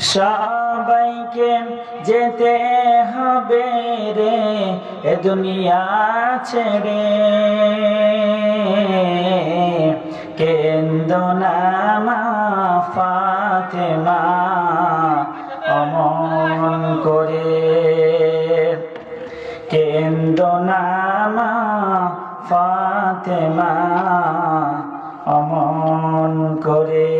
সবাইকে যেতে হবে রে, এ দুনিয়া ছেড়ে। কেন্দনামা ফাতেমা অমন করে। কেন্দনামা ফাতেমা অমন করে।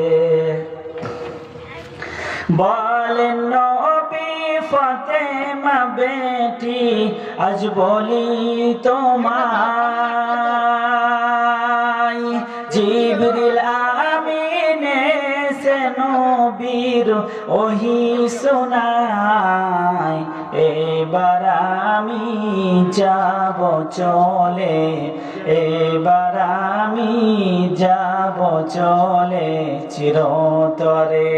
বলেন নবী ফতেমা বেটি আজ বলি তোমায়। জীব আমিনে সে নবীর ওহি শোনায়। এবার আমি যাব চলে, এবার আমি যাব চলে চিরতরে।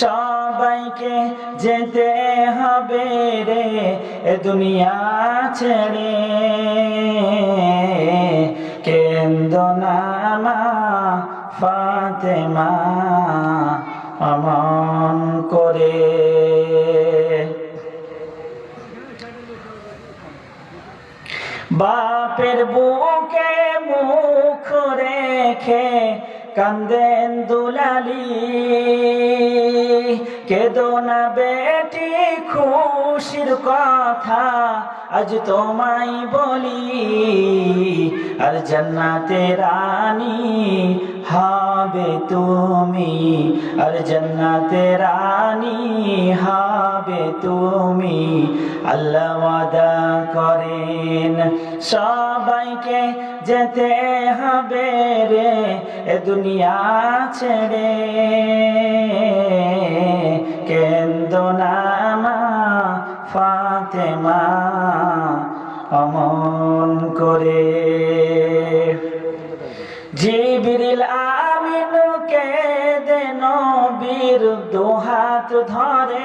সবাইকে যেতে হবে রে, এ দুনিয়া ছেড়ে। কেন্দনামা ফাতেমা অমন করে। বাপের বুকে মুখ রেখে কান্দেন দুলালি। কেদো না বেটি, খুশির কথা আজ তোমায় বলি। আর জান্নাতে রানী হবে তুমি, আর জান্নাতে রানী হবে তুমি। আল্লাহ ওয়াদা করেন, সবাইকে যেতে হবে রে, এ দুনিয়া ছেড়ে। কেন্দনামা ফাতেমা নবীর দোহাত ধরেন।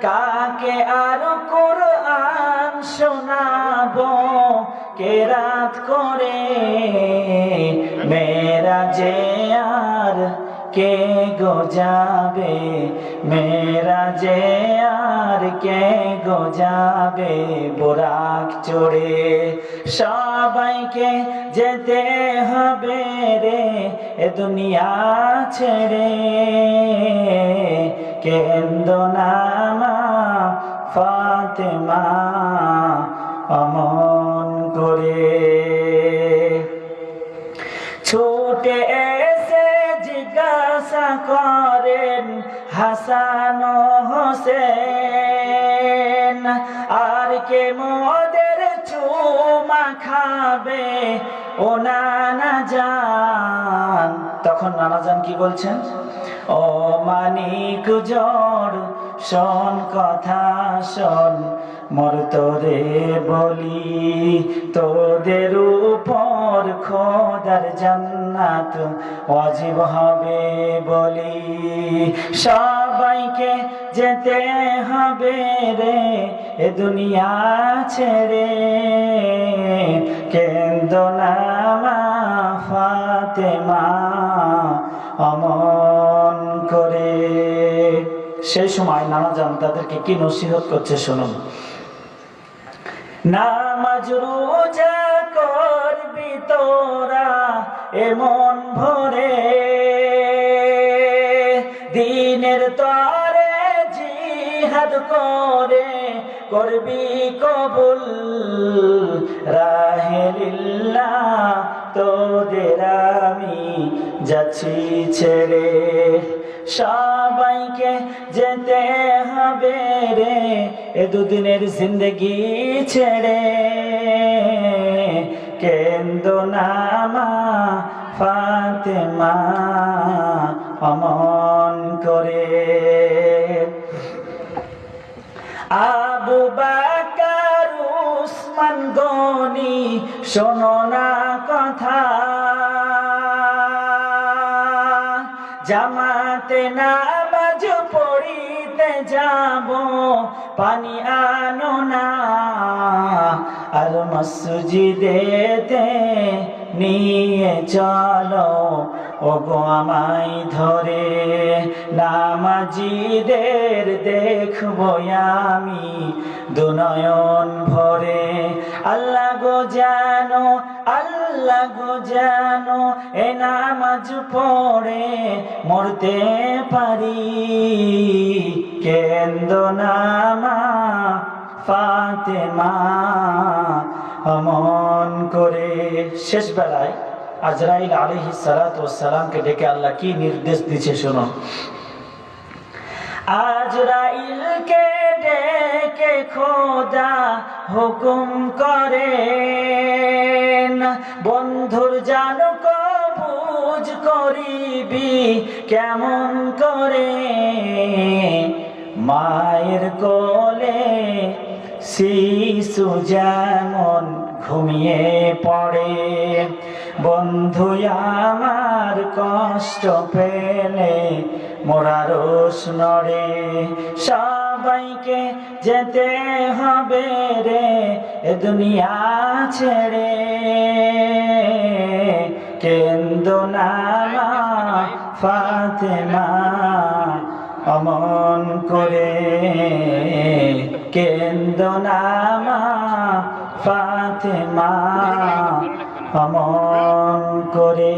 কাকে আর কোরআন শোনাবো? কেরাত করে? মেরা যে কে গো যাবে? মেরা যে আর কে গো যাবে? বোরাক চড়ে সবাইকে যেতে হবে রে, এ দুনিয়া ছেড়ে। কেন্দনামা ফাতেমা অমন করে। ছুটে করেন হাসান হোসেন। আর কে মোদের চুমা খাবে? ও নানা যান তখন নানা যান কি বলছেন? ও মানিক জড় শোন কথা শোন মর তোরে বলি, তোদের উপর খোদার জান্নাত অজীব হবে বলি। সবাইকে যেতে হবে রে, এ দুনিয়া ছেড়ে। কেন্দনামা ফাতেমা সেই সময় নানা জান তাদেরকে কি নসিহত করছে শুনুন। নামাজ রোজা করবি তোরা এমন ভরে। দিনের তরে জিহাদ করে, করবি কবুল। রাহেলিল্লা তোদের আমি যাচ্ছি ছেড়ে। সবাইকে যেতে হবে রে, এ দুদিনের জিন্দগি ছেড়ে। কেন্দনামা ফাতেমা অমন করে। আবু বাকার, উসমান গনি, শোনো না কথা জামাতে নামাজ যাব, পানি আনো না। আর মসজিদেতে নিয়ে চলো, ওগো আমায় ধরে। নামাজিদের দেখব আমি দুনয়ন ভরে। আল্লাহ গো জানো, আল্লাহ গো জানো, এ নামাজ পড়ে মরতে পারি। কেন্দ নামা ফাতেমা। অমন করে শেষ বেলায় আজরাইল আলহি সালাতামকে ডেকে আল্লাহ কি নির্দেশ দিচ্ছে শোনো। আজরাইলকে ডেকে খোদা হুকুম করেন, বন্ধুর জানো কবুজ করিবি কেমন করে? মায়ের কোলে শিশু যেমন ঘুমিয়ে পড়ে। বন্ধু, আমার কষ্ট পেলে মোরারস নড়ে সবাইকে যেতে হবে রে, এ দুনিয়া ছেড়ে। কেন্দ নামা ফাতেমা। অমন করে কেন্দ নামা ফাতেমা অমন করে